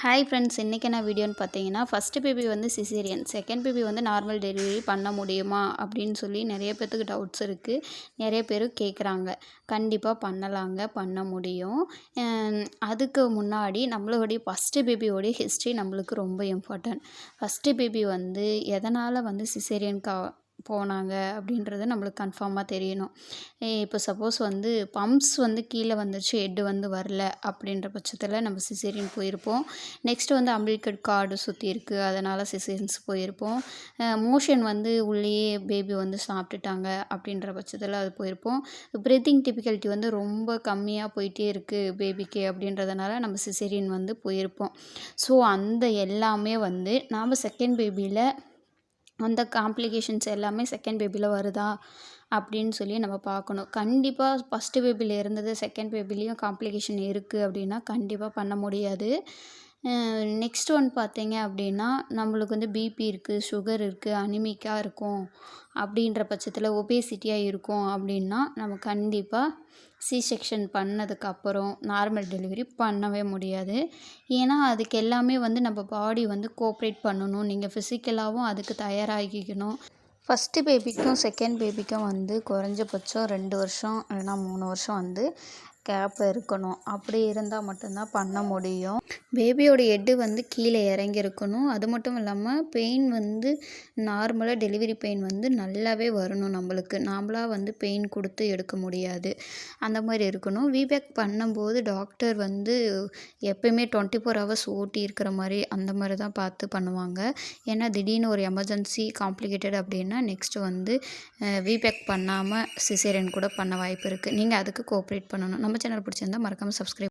Hi friends இன்றைக்கி என்ன வீடியோன்னு பார்த்தீங்கன்னா ஃபஸ்ட்டு பேபி வந்து சிசேரியன் செகண்ட் பேபி வந்து நார்மல் டெலிவரி பண்ண முடியுமா அப்படின்னு சொல்லி நிறைய பேர்த்துக்கு டவுட்ஸ் இருக்குது நிறைய பேர் கேட்குறாங்க கண்டிப்பாக பண்ணலாங்க பண்ண முடியும். அதுக்கு முன்னாடி நம்மளுடைய ஃபஸ்ட்டு பேபியோடைய ஹிஸ்ட்ரி நம்மளுக்கு ரொம்ப இம்பார்ட்டன்ட் ஃபஸ்ட்டு பேபி வந்து எதனால் வந்து சிசேரியன்கா போனாங்க அப்படின்றது நம்மளுக்கு கன்ஃபார்மாக தெரியணும். இப்போ சப்போஸ் வந்து பம்ப்ஸ் வந்து கீழே வந்துச்சு ஹெட்டு வந்து வரல அப்படின்ற பட்சத்தில் நம்ம சிசேரியன் போயிருப்போம். நெக்ஸ்ட் வந்து அம்பிளிக்கட் கார்டு சுற்றி இருக்குது அதனால் சிசேரியன்ஸ் போயிருப்போம். மோஷன் வந்து உள்ளேயே பேபி வந்து சாப்பிட்டுட்டாங்க அப்படின்ற பட்சத்தில் அது போயிருப்போம். ப்ரீத்திங் டிஃபிகல்ட்டி வந்து ரொம்ப கம்மியாக போயிட்டே இருக்குது பேபிக்கு அப்படின்றதுனால நம்ம சிசேரியன் வந்து போயிருப்போம். ஸோ அந்த எல்லாமே வந்து நாம் செகண்ட் பேபியில் அந்த காம்ப்ளிகேஷன்ஸ் எல்லாமே செகண்ட் பேபியில் வருதா அப்படின்னு சொல்லி நம்ம பார்க்கணும். கண்டிப்பாக ஃபஸ்ட்டு பேபியில் இருந்தது செகண்ட் பேபிலையும் காம்ப்ளிகேஷன் இருக்குது அப்படின்னா கண்டிப்பாக பண்ண முடியாது. நெக்ஸ்ட் ஒன் பார்த்தீங்க அப்படின்னா நம்மளுக்கு வந்து பிபி இருக்குது சுகர் இருக்குது அனிமிக்காக இருக்கும் அப்படின்ற பட்சத்தில் ஒபேசிட்டியாக இருக்கும் அப்படின்னா நம்ம கண்டிப்பாக சி செக்ஷன் பண்ணதுக்கப்புறம் நார்மல் டெலிவரி பண்ணவே முடியாது. ஏன்னா அதுக்கு எல்லாமே வந்து நம்ம பாடி வந்து கோஆப்ரேட் பண்ணணும். நீங்கள் ஃபிசிக்கலாகவும் அதுக்கு தயாராகிக்கணும். ஃபஸ்ட்டு பேபிக்கும் செகண்ட் பேபிக்கும் வந்து குறைஞ்சபட்சம் ரெண்டு வருஷம் இல்லைனா மூணு வருஷம் வந்து கேப் இருக்கணும். அப்படி இருந்தால் மட்டும்தான் பண்ண முடியும். பேபியோட ஹெட்டு வந்து கீழே இறங்கியிருக்கணும். அது மட்டும் இல்லாமல் பெயின் வந்து நார்மலாக டெலிவரி பெயின் வந்து நல்லாவே வரணும் நம்மளுக்கு. நாம்ளாக வந்து பெயின் கொடுத்து எடுக்க முடியாது. அந்த மாதிரி இருக்கணும். விபேக் பண்ணும்போது டாக்டர் வந்து எப்பயுமே டுவெண்ட்டி ஃபோர் ஹவர்ஸ் ஓட்டி இருக்கிற மாதிரி அந்த மாதிரி தான் பார்த்து பண்ணுவாங்க. ஏன்னா திடீர்னு ஒரு எமர்ஜென்சி காம்ப்ளிகேட்டட் அப்படின்னா நெக்ஸ்ட்டு வந்து விபேக் பண்ணாமல் சிசேரியன் கூட பண்ண வாய்ப்பு இருக்குது நீங்கள் அதுக்கு கோஆப்ரேட் பண்ணணும். நம்ம சேனல் பிடிச்சிருந்தா மறக்காமல் சப்ஸ்கிரைப்